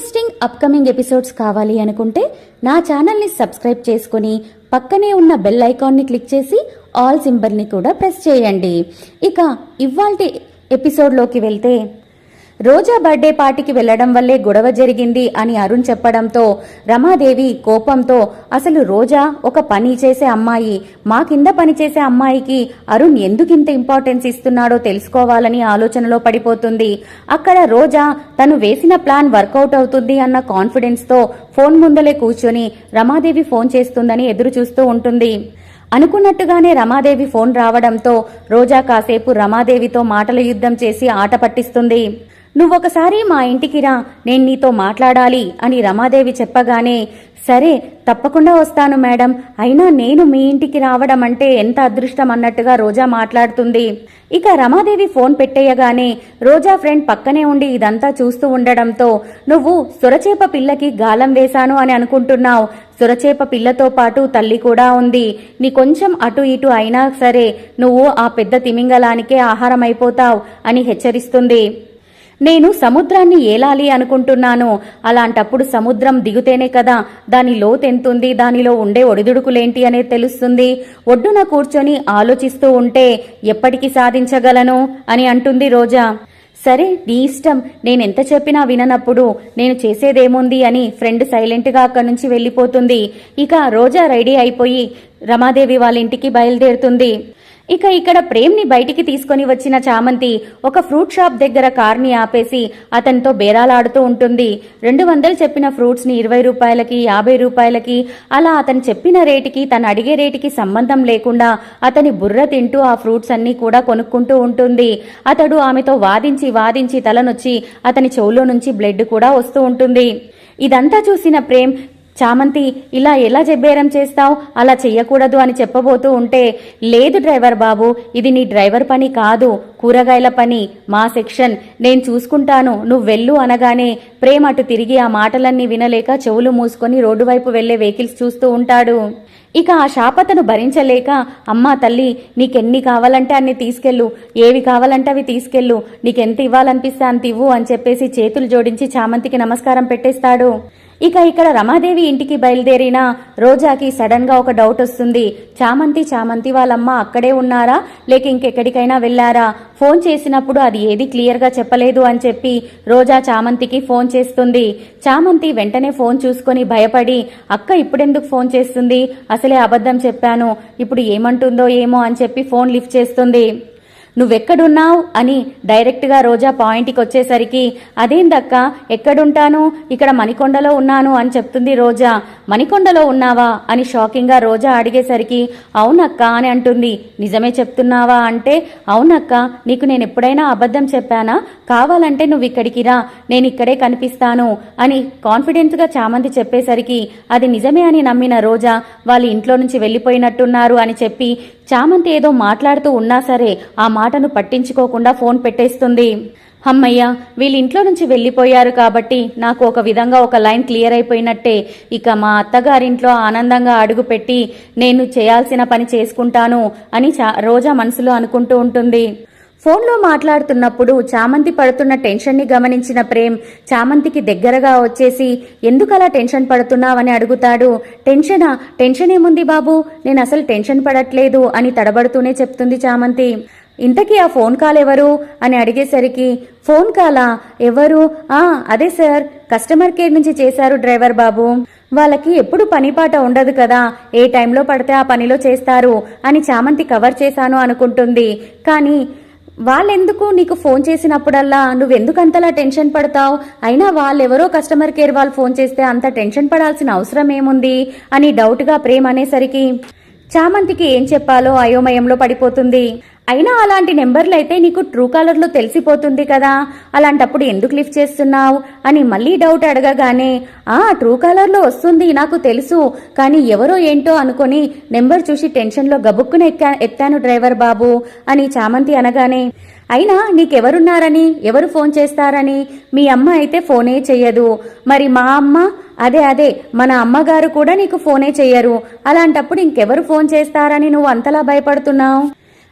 Interesting upcoming episodes కావాలి అనుకుంటే నా ఛానల్ని సబ్స్క్రైబ్ చేసుకుని పక్కనే ఉన్న బెల్ ఐకాన్ని క్లిక్ చేసి ఆల్ సింబల్ని కూడా ప్రెస్ చేయండి. ఇక ఇవాల్టి ఎపిసోడ్లోకి వెళ్తే రోజా బర్త్డే పార్టీకి వెళ్ళడం వల్లే గొడవ జరిగింది అని అరుణ్ చెప్పడంతో రమాదేవి కోపంతో అసలు రోజా ఒక పని చేసే అమ్మాయి మా కింద పని చేసే అమ్మాయికి అరుణ్ ఎందుకింత ఇంపార్టెన్స్ ఇస్తున్నాడో తెలుసుకోవాలని ఆలోచనలో పడిపోతుంది. అక్కడ రోజా తను వేసిన ప్లాన్ వర్కౌట్ అవుతుంది అన్న కాన్ఫిడెన్స్తో ఫోన్ ముందలే కూర్చొని రమాదేవి ఫోన్ చేస్తుందని ఎదురు చూస్తూ ఉంటుంది. అనుకున్నట్టుగానే రమాదేవి ఫోన్ రావడంతో రోజా కాసేపు రమాదేవితో మాటల యుద్ధం చేసి ఆట పట్టిస్తుంది. నువ్వొకసారి మా ఇంటికి రా నేను నీతో మాట్లాడాలి అని రమాదేవి చెప్పగానే సరే తప్పకుండా వస్తాను మేడం. అయినా నేను మీ ఇంటికి రావడం అంటే ఎంత అదృష్టం అన్నట్టుగా రోజా మాట్లాడుతుంది. ఇక రమాదేవి ఫోన్ పెట్టేయగానే రోజా ఫ్రెండ్ పక్కనే ఉండి ఇదంతా చూస్తూ ఉండడంతో నువ్వు సొరచేప పిల్లకి గాలం వేశాను అని అనుకుంటున్నావు. సొరచేప పిల్లతో పాటు తల్లి కూడా ఉంది. నీ కొంచెం అటు ఇటు అయినా సరే నువ్వు ఆ పెద్ద తిమింగలానికే ఆహారం అయిపోతావు అని హెచ్చరిస్తుంది. నేను సముద్రాన్ని ఏలాలి అనుకుంటున్నాను. అలాంటప్పుడు సముద్రం దిగుతేనే కదా దాని లోతెంతుంది దానిలో ఉండే ఒడిదుడుకులేంటి అనేది తెలుస్తుంది. ఒడ్డున కూర్చొని ఆలోచిస్తూ ఉంటే ఎప్పటికి సాధించగలను అని అంటుంది రోజా. సరే నీ ఇష్టం. నేనెంత చెప్పినా విననప్పుడు నేను చేసేదేముంది అని ఫ్రెండ్ సైలెంట్గా అక్కడి నుంచి వెళ్ళిపోతుంది. ఇక రోజా రెడీ అయిపోయి రమాదేవి వాళ్ళ ఇంటికి బయలుదేరుతుంది. ఇక ఇక్కడ ప్రేమ్ని బయటికి తీసుకొని వచ్చిన చామంతి ఒక ఫ్రూట్ షాప్ దగ్గర కార్ని ఆపేసి అతనితో బేరాలాడుతూ ఉంటుంది. రెండు వందలు చెప్పిన ఫ్రూట్స్ని ఇరవై రూపాయలకి యాభై రూపాయలకి అలా అతను చెప్పిన రేటుకి తను అడిగే రేటుకి సంబంధం లేకుండా అతని బుర్ర తింటూ ఆ ఫ్రూట్స్ అన్నీ కూడా కొనుక్కుంటూ ఉంటుంది. అతడు ఆమెతో వాదించి వాదించి తలనొచ్చి అతని చెవులో నుంచి బ్లడ్ కూడా వస్తూ ఉంటుంది. ఇదంతా చూసిన ప్రేమ్ చామంతి ఇలా ఎలా జబ్బేరం చేస్తావు? అలా చెయ్యకూడదు అని చెప్పబోతూ ఉంటే లేదు డ్రైవర్ బాబు ఇది నీ డ్రైవర్ పని కాదు కూరగాయల పని మా సెక్షన్. నేను చూసుకుంటాను నువ్వు వెళ్ళు అనగానే ప్రేమ్ అటు తిరిగి ఆ మాటలన్నీ వినలేక చెవులు మూసుకొని రోడ్డు వైపు వెళ్ళే వెహికల్స్ చూస్తూ ఉంటాడు. ఇక ఆ శాపతను భరించలేక అమ్మా తల్లి నీకెన్ని కావాలంటే అన్ని తీసుకెళ్ళు ఏవి కావాలంటే అవి తీసుకెళ్ళు నీకెంత ఇవ్వాలనిపిస్తే అంత ఇవ్వు అని చెప్పేసి చేతులు జోడించి చామంతికి నమస్కారం పెట్టేస్తాడు. ఇక ఇక్కడ రమాదేవి ఇంటికి బయలుదేరిన రోజాకి సడన్గా ఒక డౌట్ వస్తుంది. చామంతి చామంతి వాళ్ళమ్మ అక్కడే ఉన్నారా? లేక ఇంకెక్కడికైనా వెళ్ళారా? ఫోన్ చేసినప్పుడు అది ఏది క్లియర్గా చెప్పలేదు అని చెప్పి రోజా చామంతికి ఫోన్ చేస్తుంది. చామంతి వెంటనే ఫోన్ చూసుకొని భయపడి అక్క ఇప్పుడెందుకు ఫోన్ చేస్తుంది? అసలే అబద్ధం చెప్పాను. ఇప్పుడు ఏమంటుందో ఏమో అని చెప్పి ఫోన్ లిఫ్ట్ చేస్తుంది. నువ్వెక్కడున్నావు అని డైరెక్ట్గా రోజా పాయింట్కి వచ్చేసరికి అదేందక్క ఎక్కడుంటాను? ఇక్కడ మణికొండలో ఉన్నాను అని చెప్తుంది రోజా. మణికొండలో ఉన్నావా? అని షాకింగ్గా రోజా అడిగేసరికి అవునక్క అని అంటుంది. నిజమే చెప్తున్నావా? అంటే అవునక్క నీకు నేను ఎప్పుడైనా అబద్ధం చెప్పానా? కావాలంటే నువ్వు ఇక్కడికి రా నేను ఇక్కడే కనిపిస్తాను అని కాన్ఫిడెంట్గా చామంతి చెప్పేసరికి అది నిజమే అని నమ్మిన రోజా వాళ్ళ ఇంట్లో నుంచి వెళ్ళిపోయినట్టున్నారు అని చెప్పి చామంతి ఏదో మాట్లాడుతూ ఉన్నా సరే ఆ మాటను పట్టించుకోకుండా ఫోన్ పెట్టేస్తుంది. అమ్మయ్య వీళ్ళింట్లో నుంచి వెళ్ళిపోయారు కాబట్టి నాకు ఒక విధంగా ఒక లైన్ క్లియర్ అయిపోయినట్టే. ఇక మా అత్తగారింట్లో ఆనందంగా అడుగుపెట్టి నేను చేయాల్సిన పని చేసుకుంటాను అని చా రోజా మనసులో అనుకుంటూ ఉంటుంది. ఫోన్లో మాట్లాడుతున్నప్పుడు చామంతి పడుతున్న టెన్షన్ని గమనించిన ప్రేమ్ చామంతికి దగ్గరగా వచ్చేసి ఎందుకలా టెన్షన్ పడుతున్నావని అడుగుతాడు. టెన్షనా? టెన్షన్ ఏముంది బాబు. నేను అసలు టెన్షన్ పడట్లేదు అని తడబడుతూనే చెప్తుంది చామంతి. ఇంతకీ ఆ ఫోన్ కాల్ ఎవరు? అని అడిగేసరికి ఫోన్ కాలా? ఎవరు? ఆ అదే సార్. కస్టమర్ కేర్ నుంచి చేశారు డ్రైవర్ బాబు. వాళ్ళకి ఎప్పుడు పనిపాట ఉండదు కదా. ఏ టైంలో పడితే ఆ పనిలో చేస్తారు అని చామంతి కవర్ చేశాను అనుకుంటుంది. కానీ వాళ్ళెందుకు నీకు ఫోన్ చేసినప్పుడల్లా నువ్వెందుకు అంతలా టెన్షన్ పడతావు? అయినా వాళ్ళెవరో కస్టమర్ కేర్ వాళ్ళు ఫోన్ చేస్తే అంత టెన్షన్ పడాల్సిన అవసరం ఏముంది? అని డౌట్గా ప్రేమ్ అనేసరికి చామంతికి ఏం చెప్పాలో అయోమయంలో పడిపోతుంది. అయినా అలాంటి నెంబర్లు అయితే నీకు ట్రూ కాలర్లో తెలిసిపోతుంది కదా. అలాంటప్పుడు ఎందుకు లిఫ్ట్ చేస్తున్నావు? అని మళ్ళీ డౌట్ అడగగానే ఆ ట్రూ కాలర్లో వస్తుంది నాకు తెలుసు. కానీ ఎవరో ఏంటో అనుకొని నెంబర్ చూసి టెన్షన్లో గబుక్కున ఎక్కా ఎత్తాను డ్రైవర్ బాబు అని చామంతి అనగానే అయినా నీకెవరున్నారని? ఎవరు ఫోన్ చేస్తారని? మీ అమ్మ అయితే ఫోనే చెయ్యదు. మరి మా అమ్మ? అదే అదే మన అమ్మగారు కూడా నీకు ఫోనే చెయ్యరు. అలాంటప్పుడు ఇంకెవరు ఫోన్ చేస్తారని నువ్వు అంతలా భయపడుతున్నావు?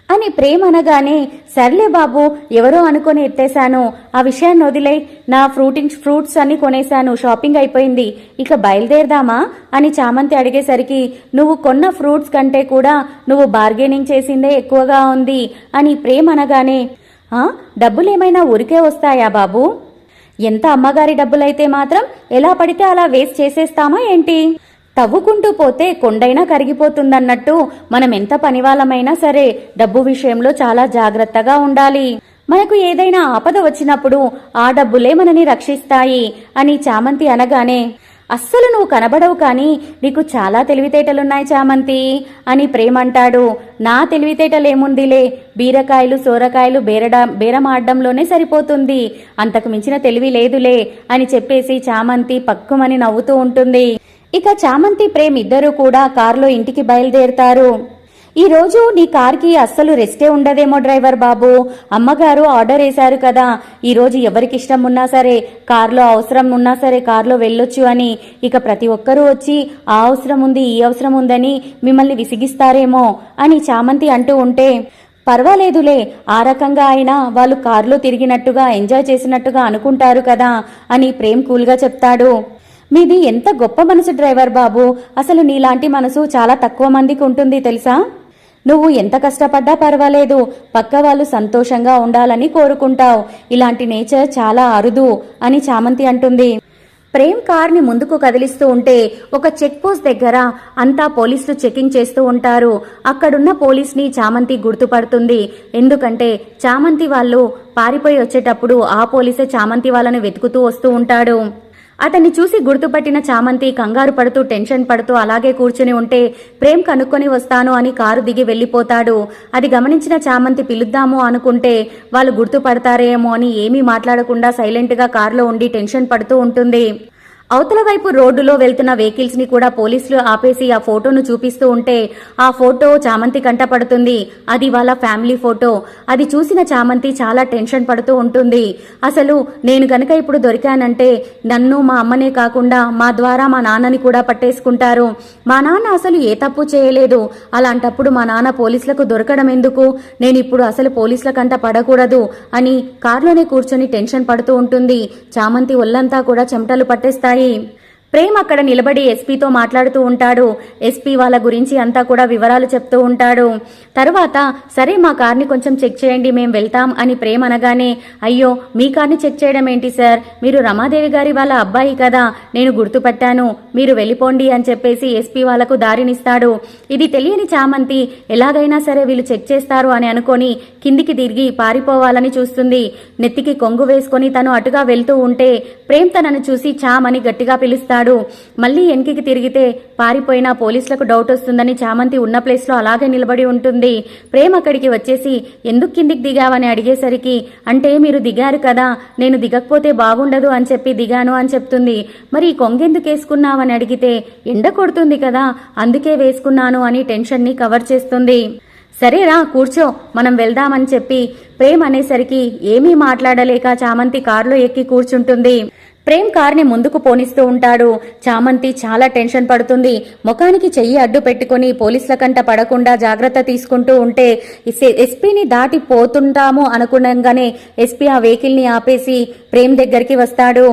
అని ప్రేమ్ అనగానే సర్లే బాబు ఎవరో అనుకొని ఎత్తేశాను. ఆ విషయాన్ని వదిలే నా ఫ్రూటింగ్ ఫ్రూట్స్ అన్ని కొనేశాను. షాపింగ్ అయిపోయింది. ఇక బయలుదేరదామా? అని చామంతి అడిగేసరికి నువ్వు కొన్న ఫ్రూట్స్ కంటే కూడా నువ్వు బార్గెనింగ్ చేసిందే ఎక్కువగా ఉంది అని ప్రేమ్ అనగానే "ఆ, డబ్బులేమైనా ఊరికే వస్తాయా బాబు? ఎంత అమ్మగారి డబ్బులైతే మాత్రం ఎలా పడితే అలా వేస్ట్ చేసేస్తామా ఏంటి? తవ్వుకుంటూ పోతే కొండైనా కరిగిపోతుందన్నట్టు మనం ఎంత పనివాళ్ళమైనా సరే డబ్బు విషయంలో చాలా జాగ్రత్తగా ఉండాలి. మనకు ఏదైనా ఆపద వచ్చినప్పుడు ఆ డబ్బులే మనని రక్షిస్తాయి అని చామంతి అనగానే అస్సలు నువ్వు కనబడవు కానీ నీకు చాలా తెలివితేటలున్నాయి చామంతి అని ప్రేమంటాడు. నా తెలివితేటలేముందిలే బీరకాయలు సోరకాయలు బేరడా బేరమాడడంలోనే సరిపోతుంది. అంతకు మించిన తెలివి లేదులే అని చెప్పేసి చామంతి పక్కుమని నవ్వుతూ ఉంటుంది. ఇక చామంతి ప్రేమ్ ఇద్దరూ కూడా కారులో ఇంటికి బయలుదేరుతారు. ఈరోజు నీ కార్కి అస్సలు రెస్టే ఉండదేమో డ్రైవర్ బాబు. అమ్మగారు ఆర్డర్ వేశారు కదా. ఈరోజు ఎవరికి ఇష్టం ఉన్నా సరే కార్లో అవసరం ఉన్నా సరే కార్లో వెళ్ళొచ్చు అని. ఇక ప్రతి ఒక్కరూ వచ్చి ఆ అవసరం ఉంది ఈ అవసరం ఉందని మిమ్మల్ని విసిగిస్తారేమో అని చామంతి అంటూ ఉంటే పర్వాలేదులే ఆ రకంగా అయినా వాళ్ళు కారులో తిరిగినట్టుగా ఎంజాయ్ చేసినట్టుగా అనుకుంటారు కదా అని ప్రేమ్ కూల్గా చెప్తాడు. మీది ఎంత గొప్ప మనసు డ్రైవర్ బాబు. అసలు నీలాంటి మనసు చాలా తక్కువ మందికి ఉంటుంది తెలుసా? నువ్వు ఎంత కష్టపడ్డా పర్వాలేదు. పక్క వాళ్ళు సంతోషంగా ఉండాలని కోరుకుంటావు. ఇలాంటి నేచర్ చాలా అరుదు అని చామంతి అంటుంది. ప్రేమ్ కార్ని ముందుకు కదిలిస్తూ ఉంటే ఒక చెక్ పోస్ట్ దగ్గర అంతా పోలీసులు చెకింగ్ చేస్తూ ఉంటారు. అక్కడున్న పోలీస్ని చామంతి గుర్తుపడుతుంది. ఎందుకంటే చామంతి వాళ్ళు పారిపోయి వచ్చేటప్పుడు ఆ పోలీసే చామంతి వాళ్ళని వెతుకుతూ వస్తూ ఉంటాడు. అతన్ని చూసి గుర్తుపట్టిన చామంతి కంగారు పడుతూ టెన్షన్ పడుతూ అలాగే కూర్చుని ఉంటే ప్రేమ్ కనుక్కొని వస్తాను అని కారు దిగి వెళ్ళిపోతాడు. అది గమనించిన చామంతి పిలుద్దాము అనుకుంటే వాళ్ళు గుర్తుపడతారేమో అని ఏమీ మాట్లాడకుండా సైలెంట్గా కారులో ఉండి టెన్షన్ పడుతూ ఉంటుంది. అవతల వైపు రోడ్డులో వెళ్తున్న వెహికల్స్ని కూడా పోలీసులు ఆపేసి ఆ ఫోటోను చూపిస్తూ ఉంటే ఆ ఫోటో చామంతి కంట పడుతుంది. అది వాళ్ళ ఫ్యామిలీ ఫోటో. అది చూసిన చామంతి చాలా టెన్షన్ పడుతూ ఉంటుంది. అసలు నేను గనక ఇప్పుడు దొరికానంటే నన్ను మా అమ్మనే కాకుండా మా ద్వారా మా నాన్నని కూడా పట్టేసుకుంటారు. మా నాన్న అసలు ఏ తప్పు చేయలేదు. అలాంటప్పుడు మా నాన్న పోలీసులకు దొరకడం ఎందుకు? నేను ఇప్పుడు అసలు పోలీసుల కంట పడకూడదు అని కారులోనే కూర్చొని టెన్షన్ పడుతూ ఉంటుంది. చామంతి ఒళ్ళంతా కూడా చెమటలు పట్టేస్తాయి. கரீம் ప్రేమ్ అక్కడ నిలబడి ఎస్పీతో మాట్లాడుతూ ఉంటాడు. ఎస్పీ వాళ్ళ గురించి అంతా కూడా వివరాలు చెప్తూ ఉంటాడు. తర్వాత సరే మా కార్ని కొంచెం చెక్ చేయండి మేము వెళ్తాం అని ప్రేమ్ అనగానే అయ్యో మీ కార్ని చెక్ చేయడం ఏంటి సార్? మీరు రమాదేవి గారి వాళ్ళ అబ్బాయి కదా నేను గుర్తుపట్టాను. మీరు వెళ్ళిపోండి అని చెప్పేసి ఎస్పీ వాళ్ళకు దారినిస్తాడు. ఇది తెలియని చామంతి ఎలాగైనా సరే వీళ్ళు చెక్ చేస్తారు అని అనుకొని కిందికి తిరిగి పారిపోవాలని చూస్తుంది. నెత్తికి కొంగు వేసుకొని తను అటుగా వెళ్తూ ఉంటే ప్రేమ్ తనను చూసి చామని గట్టిగా పిలుస్తాడు. మళ్ళీ వెనక్కి తిరిగితే పారిపోయిన పోలీసులకు డౌట్ వస్తుందని చామంతి ఉన్న ప్లేస్లో అలాగే నిలబడి ఉంటుంది. ప్రేమ్ అక్కడికి వచ్చేసి ఎందుకు కిందికి దిగావని అడిగేసరికి అంటే మీరు దిగారు కదా నేను దిగకపోతే బాగుండదు అని చెప్పి దిగాను అని చెప్తుంది. మరి కొంగెందుకు వేసుకున్నావని అడిగితే ఎండ కొడుతుంది కదా అందుకే వేసుకున్నాను అని టెన్షన్ని కవర్ చేస్తుంది. సరేరా కూర్చో మనం వెళ్దామని చెప్పి. ప్రేమ్ అనేసరికి ఏమీ మాట్లాడలేక చామంతి కారులో ఎక్కి కూర్చుంటుంది. ప్రేమ్ కార్ని ముందుకు పోనిస్తూ ఉంటాడు. చామంతి చాలా టెన్షన్ పడుతుంది. ముఖానికి చెయ్యి అడ్డు పెట్టుకుని పోలీసుల కంట పడకుండా జాగ్రత్త తీసుకుంటూ ఉంటే ఎస్పీని దాటి పోతుంటాము అనుకునగానే ఎస్పీ ఆ వెహికల్ని ఆపేసి ప్రేమ్ దగ్గరికి వస్తాడు.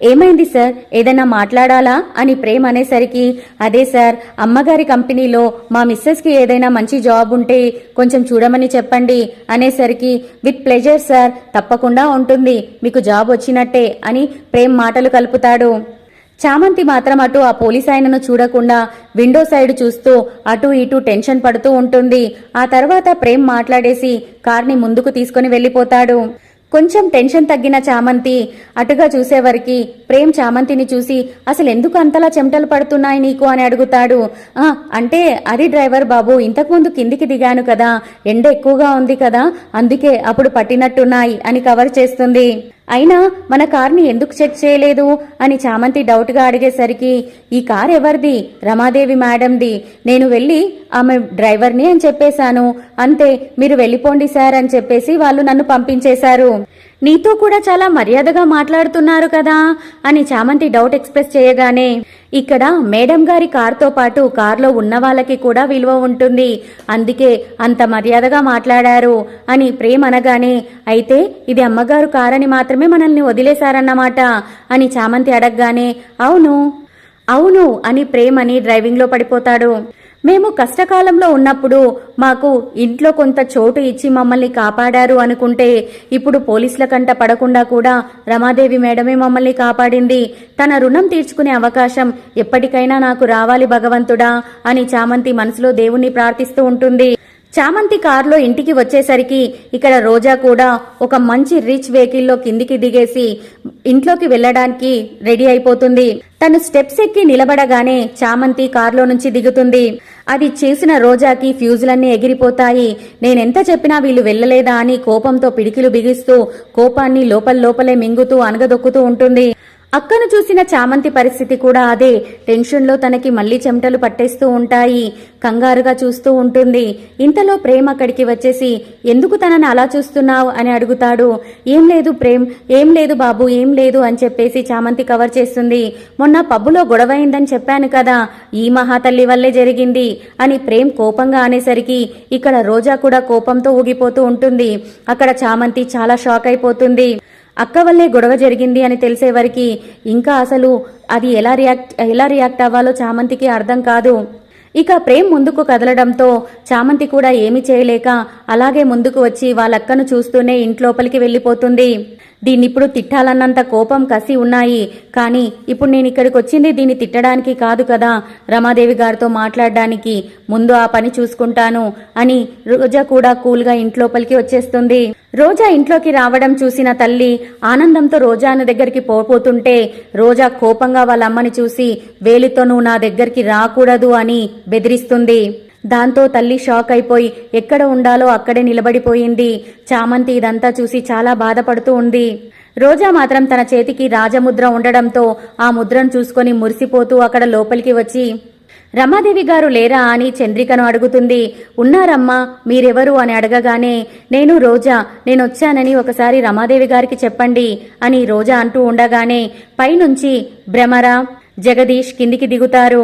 ఏమైంది సార్? ఏదైనా మాట్లాడాలా? అని ప్రేమ్ అనేసరికి అదే సార్ అమ్మగారి కంపెనీలో మా మిస్సెస్కి ఏదైనా మంచి జాబ్ ఉంటే కొంచెం చూడమని చెప్పండి అనేసరికి విత్ ప్లెజర్ సార్ తప్పకుండా ఉంటుంది మీకు జాబ్ వచ్చినట్టే అని ప్రేమ్ మాటలు కలుపుతాడు. చామంతి మాత్రం అటు ఆ పోలీస్ ఆయనను చూడకుండా విండో సైడ్ చూస్తూ అటు ఇటు టెన్షన్ పడుతూ ఉంటుంది. ఆ తర్వాత ప్రేమ్ మాట్లాడేసి కార్ని ముందుకు తీసుకుని వెళ్ళిపోతాడు. కొంచెం టెన్షన్ తగ్గిన చామంతి అటుగా చూసేవరికి ప్రేమ్ చామంతిని చూసి అసలు ఎందుకు అంతలా చెమటలు పడుతున్నాయి నీకు? అని అడుగుతాడు. "ఆ, అంటే అది డ్రైవర్ బాబు ఇంతకుముందు కిందికి దిగాను కదా ఎండ ఎక్కువగా ఉంది కదా అందుకే అప్పుడు పట్టినట్టున్నాయి అని కవర్ చేస్తుంది. అయినా మన కార్ని ఎందుకు చెక్ చేయలేదు? అని చామంతి డౌట్గా అడిగేసరికి ఈ కార్ ఎవరిది? రమాదేవి మేడంది. నేను వెళ్ళి ఆమె డ్రైవర్ని అని చెప్పేశాను. అంతే మీరు వెళ్ళిపోండి సార్ అని చెప్పేసి వాళ్ళు నన్ను పంపించేశారు. నీతో కూడా చాలా మర్యాదగా మాట్లాడుతున్నారు కదా? అని చామంతి డౌట్ ఎక్స్ప్రెస్ చేయగానే ఇక్కడ మేడం గారి కార్తో పాటు కార్లో ఉన్న వాళ్ళకి కూడా విలువ ఉంటుంది. అందుకే అంత మర్యాదగా మాట్లాడారు అని ప్రేమ్ అనగానే అయితే ఇది అమ్మగారు కారని మాత్రమే మనల్ని వదిలేశారన్నమాట అని చామంతి అడగగానే అవును అవును అని ప్రేమ్ అని డ్రైవింగ్లో పడిపోతాడు. మేము కష్టకాలంలో ఉన్నప్పుడు మాకు ఇంట్లో కొంత చోటు ఇచ్చి మమ్మల్ని కాపాడారు అనుకుంటే ఇప్పుడు పోలీసుల కంట పడకుండా కూడా రమాదేవి మేడమే మమ్మల్ని కాపాడింది. తన రుణం తీర్చుకునే అవకాశం ఎప్పటికైనా నాకు రావాలి భగవంతుడా అని చామంతి మనసులో దేవుణ్ణి ప్రార్థిస్తూ ఉంటుంది. చామంతి కారులో ఇంటికి వచ్చేసరికి ఇక్కడ రోజా కూడా ఒక మంచి రిచ్ వెహికల్లో కిందికి దిగేసి ఇంట్లోకి వెళ్ళడానికి రెడీ అయిపోతుంది. తను స్టెప్స్ ఎక్కి నిలబడగానే చామంతి కారులో నుంచి దిగుతుంది. అది చేసిన రోజాకి ఫ్యూజులన్నీ ఎగిరిపోతాయి. నేనెంత చెప్పినా వీళ్ళు వెళ్ళలేదా అని కోపంతో పిడికిలు బిగిస్తూ కోపాన్ని లోపల లోపలే మింగుతూ అనగదొక్కుతూ ఉంటుంది. అక్కను చూసిన చామంతి పరిస్థితి కూడా అదే. టెన్షన్లో తనకి మళ్ళీ చెమటలు పట్టేస్తూ ఉంటాయి. కంగారుగా చూస్తూ ఉంటుంది. ఇంతలో ప్రేమ్ అక్కడికి వచ్చేసి ఎందుకు తనని అలా చూస్తున్నావు? అని అడుగుతాడు. ఏం లేదు ప్రేమ్ ఏం లేదు బాబు ఏం లేదు అని చెప్పేసి చామంతి కవర్ చేస్తుంది. మొన్న పబ్బులో గొడవైందని చెప్పాను కదా ఈ మహాతల్లి వల్లే జరిగింది అని ప్రేమ్ కోపంగా అనేసరికి ఇక్కడ రోజా కూడా కోపంతో ఊగిపోతూ ఉంటుంది. అక్కడ చామంతి చాలా షాక్ అయిపోతుంది. అక్క వల్లే గొడవ జరిగింది అని తెలిసేవరికి ఇంకా అసలు అది ఎలా రియాక్ట్ ఎలా రియాక్ట్ అవ్వాలో చామంతికి అర్థం కాదు. ఇక ప్రేమ్ ముందుకు కదలడంతో చామంతి కూడా ఏమీ చేయలేక అలాగే ముందుకు వచ్చి వాళ్ళక్కను చూస్తూనే ఇంట్లోపలికి వెళ్ళిపోతుంది. దీన్నిప్పుడు తిట్టాలన్నంత కోపం కసి ఉన్నాయి. కానీ ఇప్పుడు నేను ఇక్కడికి వచ్చింది దీన్ని తిట్టడానికి కాదు కదా రమాదేవి గారితో మాట్లాడడానికి ముందు ఆ పని చూసుకుంటాను అని రోజా కూడా కూల్గా ఇంట్లోపలికి వచ్చేస్తుంది. రోజా ఇంట్లోకి రావడం చూసిన తల్లి ఆనందంతో రోజాను దగ్గరికి పోపోతుంటే రోజా కోపంగా వాళ్ళ అమ్మని చూసి వేలితో నువ్వు నా దగ్గరికి రాకూడదు అని బెదిరిస్తుంది. దాంతో తల్లి షాక్ అయిపోయి ఎక్కడ ఉండాలో అక్కడే నిలబడిపోయింది. చామంతి ఇదంతా చూసి చాలా బాధపడుతూ ఉంది. రోజా మాత్రం తన చేతికి రాజముద్ర ఉండడంతో ఆ ముద్రను చూసుకొని మురిసిపోతూ అక్కడ లోపలికి వచ్చి రమాదేవి గారు లేరా అని చంద్రికను అడుగుతుంది. ఉన్నారమ్మా మీరెవరు? అని అడగగానే నేను రోజా నేనొచ్చానని ఒకసారి రమాదేవి గారికి చెప్పండి అని రోజా అంటూ ఉండగానే పైనుంచి భ్రమర జగదీష్ కిందికి దిగుతారు.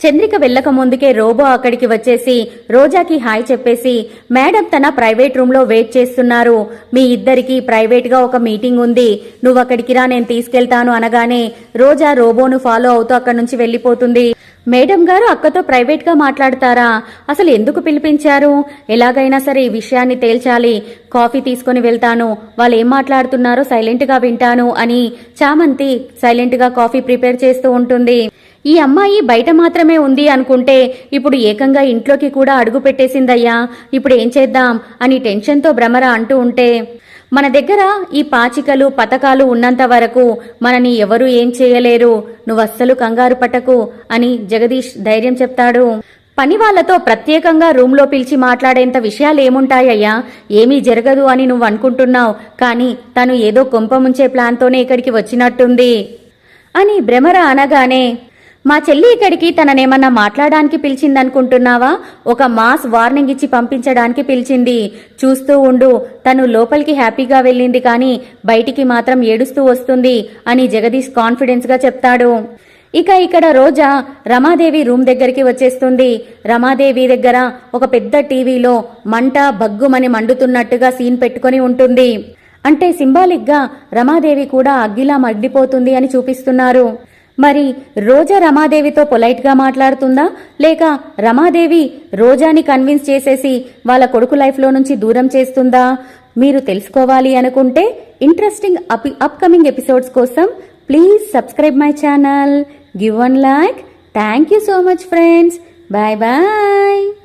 చంద్రిక వెళ్ళక ముందుకే రోబో అక్కడికి వచ్చేసి రోజాకి హాయ్ చెప్పేసి మేడం తన ప్రైవేట్ రూమ్లో వెయిట్ చేస్తున్నారు. మీ ఇద్దరికి ప్రైవేట్గా ఒక మీటింగ్ ఉంది. నువ్వు అక్కడికి రా నేను తీసుకెళ్తాను అనగానే రోజా రోబోను ఫాలో అవుతూ అక్కడి నుంచి వెళ్ళిపోతుంది. మేడం గారు అక్కతో ప్రైవేట్గా మాట్లాడతారా? అసలు ఎందుకు పిలిపించారు? ఎలాగైనా సరే ఈ విషయాన్ని తేల్చాలి. కాఫీ తీసుకొని వెళ్తాను. వాళ్ళు ఏం మాట్లాడుతున్నారో సైలెంట్గా వింటాను అని చామంతి సైలెంట్గా కాఫీ ప్రిపేర్ చేస్తూ ఉంటుంది. ఈ అమ్మాయి బయట మాత్రమే ఉంది అనుకుంటే ఇప్పుడు ఏకంగా ఇంట్లోకి కూడా అడుగు పెట్టేసిందయ్యా. ఇప్పుడు ఏం చేద్దాం? అని టెన్షన్తో భ్రమర అంటూ ఉంటే మన దగ్గర ఈ పాచికలు పథకాలు ఉన్నంత వరకు మనని ఎవరూ ఏం చేయలేరు. నువ్వస్సలు కంగారు పట్టకు అని జగదీష్ ధైర్యం చెప్తాడు. పని వాళ్ళతో ప్రత్యేకంగా రూమ్లో పిలిచి మాట్లాడేంత విషయాలేముంటాయ్యా ఏమీ జరగదు అని నువ్వు అనుకుంటున్నావు. కానీ తను ఏదో కొంపముంచే ప్లాన్తోనే ఇక్కడికి వచ్చినట్టుంది. అని భ్రమర అనగానే మా చెల్లి ఇక్కడికి తననేమన్నా మాట్లాడడానికి పిలిచిందనుకుంటున్నావా? ఒక మాస్ వార్నింగ్ ఇచ్చి పంపించడానికి పిలిచింది. చూస్తూ ఉండు తను లోపలికి హ్యాపీగా వెళ్ళింది కానీ బయటికి మాత్రం ఏడుస్తూ వస్తుంది అని జగదీష్ కాన్ఫిడెన్స్గా చెప్తాడు. ఇక ఇక్కడ రోజా రమాదేవి రూమ్ దగ్గరికి వచ్చేస్తుంది. రమాదేవి దగ్గర ఒక పెద్ద టీవీలో మంట బగ్గుమని మండుతున్నట్టుగా సీన్ పెట్టుకొని ఉంటుంది. అంటే సింబాలిక్గా రమాదేవి కూడా అగ్గిలా మగ్గిపోతుంది అని చూపిస్తున్నారు. మరి రోజా రమాదేవితో పొలైట్గా మాట్లాడుతుందా? లేక రమాదేవి రోజాని కన్విన్స్ చేసేసి వాళ్ళ కొడుకు లైఫ్లో నుంచి దూరం చేస్తుందా? మీరు తెలుసుకోవాలి అనుకుంటే ఇంట్రెస్టింగ్ అప్ అప్కమింగ్ ఎపిసోడ్స్ కోసం please subscribe my channel. Give one like. Thank you so much friends. Bye bye.